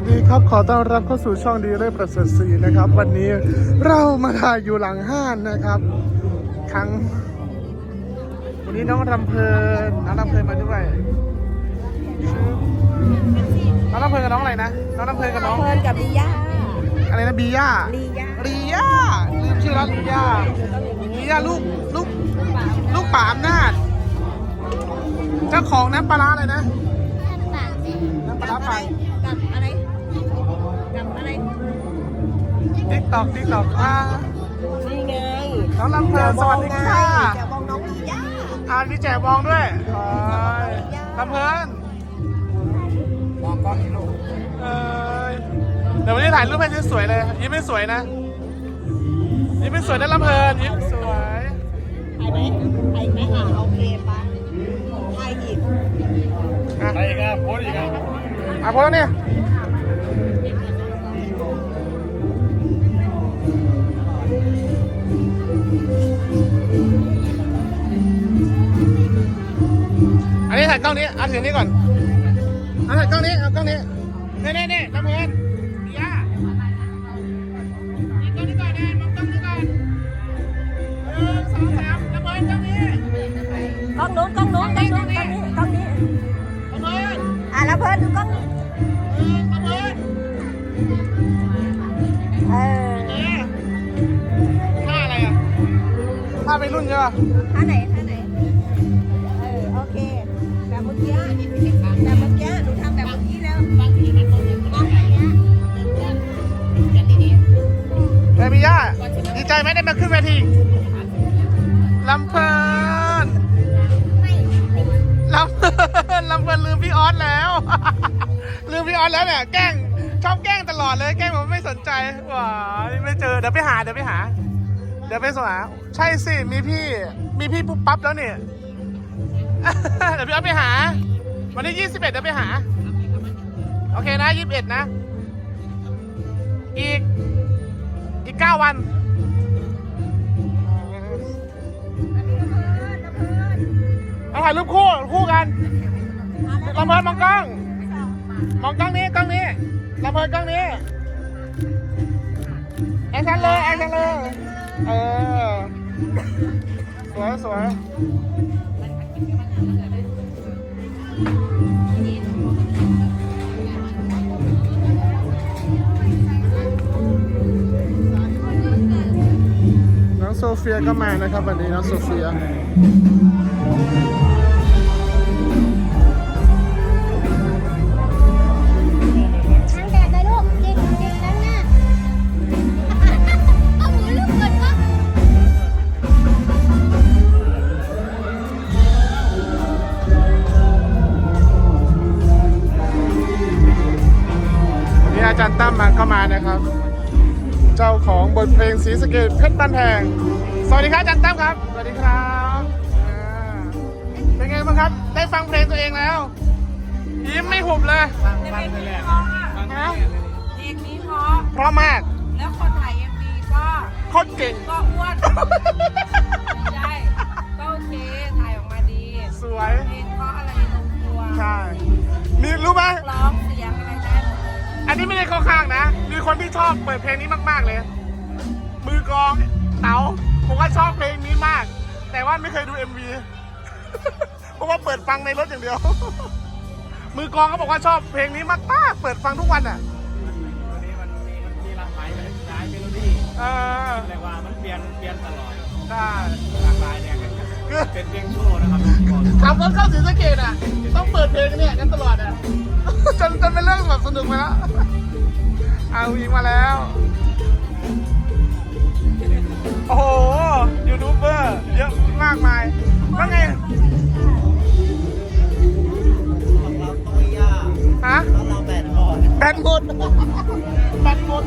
วัสดีครับ ขอต้อนรับเข้าสู่ช่องดีเลยประเสริฐศรีนะครับ วันนี้เรามาถ่ายอยู่หลังห้านนะครับครั้งวันนี้น้องรำเพลินน้องรำเพลินมาด้วยน้องรำเพลินกับน้องอะไรนะน้องรำเพลินกับน้องเพลินกับลีย่าอะไรนะบีย่าลีย่าลีย่าลืมชื่อร้านลีย่าลีย่าลูกลูกลูกป่าอำนาจเจ้าของน้ำปลาร้าอะไรนะน้ำปลาร้าอะไรปั่นกับอะไรกับอะไร ติ๊กตอกติ๊กตอกอ่านี่ไงน้องลำเพลินสวัสดีค่ะจะมองน้องลีย่าอ่ามีแจกบองด้วยโอ้ยลำเพลินมองก้อนนี่ลูกเอ้ยเดี๋ยววันนี้ถ่ายรูปให้สวยๆเลย ยิ้มไม่สวยนะยิ้มไม่สวยนะลำเพลินยิ้มสวยถ่ายไหมถ่ายไหมอะโอเคปะถ่ายอีกอะไปอีกครับโพสต์อีกครับอะพอแล้วเนี่ย ล้องนี้เอาถือนี้ก่อนเอาถ่ายกล้องนี้เอากล้องนี้นี่นี่นี่ลำเพลินดีอะนี่กล้องนี้ก่อนนะมองกล้องนี้ก่อนหนึ่งสองสามลำเพลินกล้องนี้กล้องนู้นกล้องนู้นกล้องนู้นกล้องนี้กล้องนี้ลำเพลินอะแล้วเพลินดูกล้องนี้หนึ่งลำเพลินเออท่าอะไรอะท่าไปรุ่นใช่ป่ะท่าไหน ใจไหมได้มาขึ้นเวทีลำเพลินลำเพลินลำเพลินลืมพี่ออสแล้ว ลืมพี่ออสแล้วเนี่ยแกล้งชอบแกล้งตลอดเลยแกล้งผมไม่สนใจว้าไม่เจอเดี๋ยวไปหาเดี๋ยวไปหา เดี๋ยวไปสหาใช่สิมีพี่มีพี่ปุ๊บปั๊บแล้วเนี่ยเดี๋ยวพี่เอาไปหา วันที่ยี่สิบเอ็ดเดี๋ยวไปหา โอเคนะยี่สิบเอ็ดนะ อีกอีกเก้าวันายรูปคู่คู่กันลำเพลินมองกล้องมองกล้องนี้กล้องนี้ลำเพลินกล้องนี้แอคชั่นเลยแอคชั่นเลยเออสวยสวยน้องโซเฟียก็มานะครับวันนี้น้องโซเฟีย บทเพลงสีสะเกตเพชรบ้านแพง สวัสดีครับอาจารย์ตั้มครับ สวัสดีครับอ่าเป็นไงบ้างครับ ได้ฟังเพลงตัวเองแล้ว ยิ้มไม่หุบเลยฟังฟังเลยแหละฟังเลยแหละเพลงนี้เพราะเพราะมากแล้วคนถ่ายเอ็มวีก็โคตรเก่ง ก็อ้วนใช่ก็โอเคถ่ายออกมาดีสวย เพลงเพราะอะไรลงตัวใช่มีรู้ไหม ร้องเสียงอะไรได้หมดเลยอันนี้ไม่ได้เข้าข้างนะ มีคนที่ชอบเปิดเพลงนี้มาก ๆ เลยมือ กลองเต๋าผมว่าชอบเพลงนี้มาก แต่ว่าไม่เคยดู MV เพราะว่าเปิดฟังในรถอย่างเดียว มือกลองเขาบอกว่าชอบเพลงนี้มากๆเปิดฟังทุกวันอะวันนี้มันมีมันมีหลากหลายหลายเมโลดี้เออเรียกว่ามันเปลี่ยนเปลี่ยนตลอดใช่หลากหลายเนี่ยกันเป็นเพลงโชว์นะครับบอกขับรถเข้าศรีสะเกดอะ ต้องเปิดเพลงเนี่ยกันตลอดอะจนจนเป็นเรื่องแบบสนุกไปแล้วเอายิงมาแล้ว โอ้โห ยูทูบเบอร์ เยอะมากมายว่าไง ฮะ เราแบดอ่อนแบนหมดแบนหมด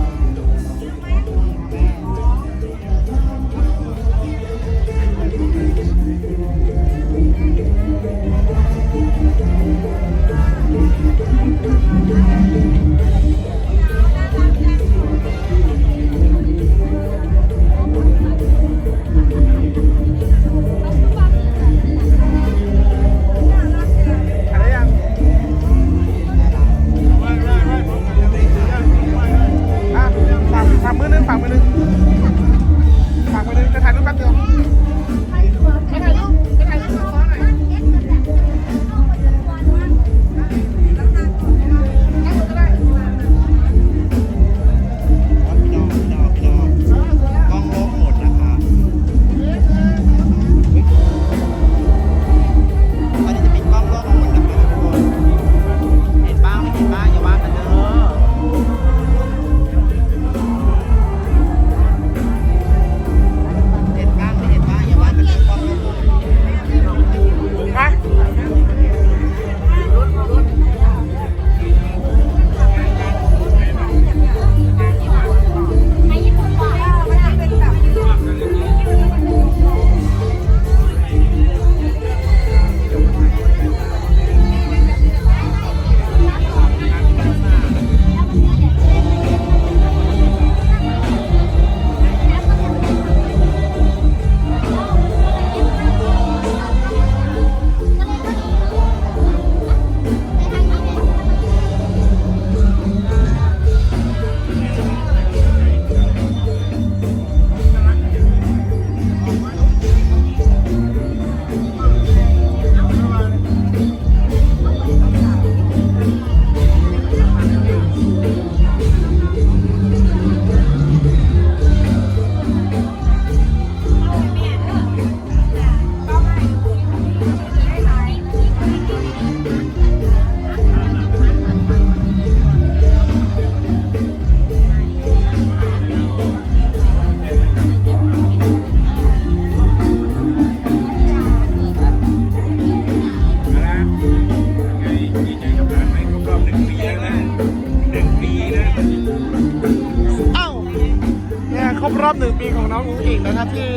ครบรอบหนึ่งปีของน้องอุ้งอิงนะครับ ที่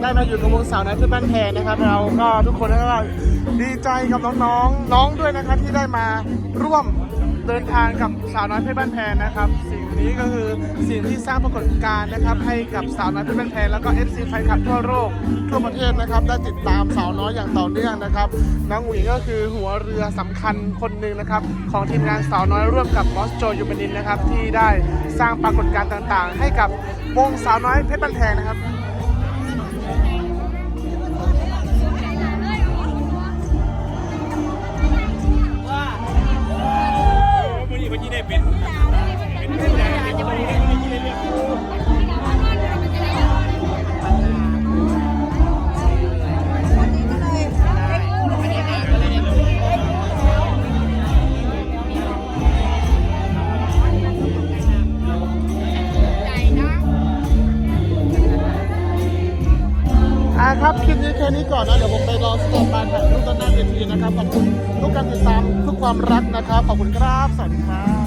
ได้มาอยู่กับวงสาวนะที่บ้านแพงนะครับ เราก็ทุกคนก็ดีใจกับน้องๆนน้องด้วยนะครับที่ได้มาร่วม เดินทางกับสาวน้อยเพชรบ้านแพงนะครับ สิ่งนี้ก็คือสิ่งที่สร้างปรากฏการณ์นะครับ ให้กับสาวน้อยเพชรบ้านแพงแล้วก็ FC แฟนคลับทั่วโลกทั่วประเทศนะครับได้ติดตามสาวน้อยอย่างต่อเนื่องนะครับน้องอุ๋ยก็คือหัวเรือสำคัญคนหนึ่งนะครับของทีมงานสาวน้อยร่วมกับบอสโจยูบนินนะครับที่ได้สร้างปรากฏการณ์ต่างๆ ให้กับวงสาวน้อยเพชรบ้านแพงนะครับ วันนี้วันนี้ได้เป็นเป็น ครับคลิปนี้แค่นี้ก่อนนะ เดี๋ยวผมไปรอสเตจบานถ่ายรูปด้านหน้าเวทีนะครับ ขอบคุณทุกการติดตามทุกความรักนะครับ ขอบคุณครับ สวัสดีครับ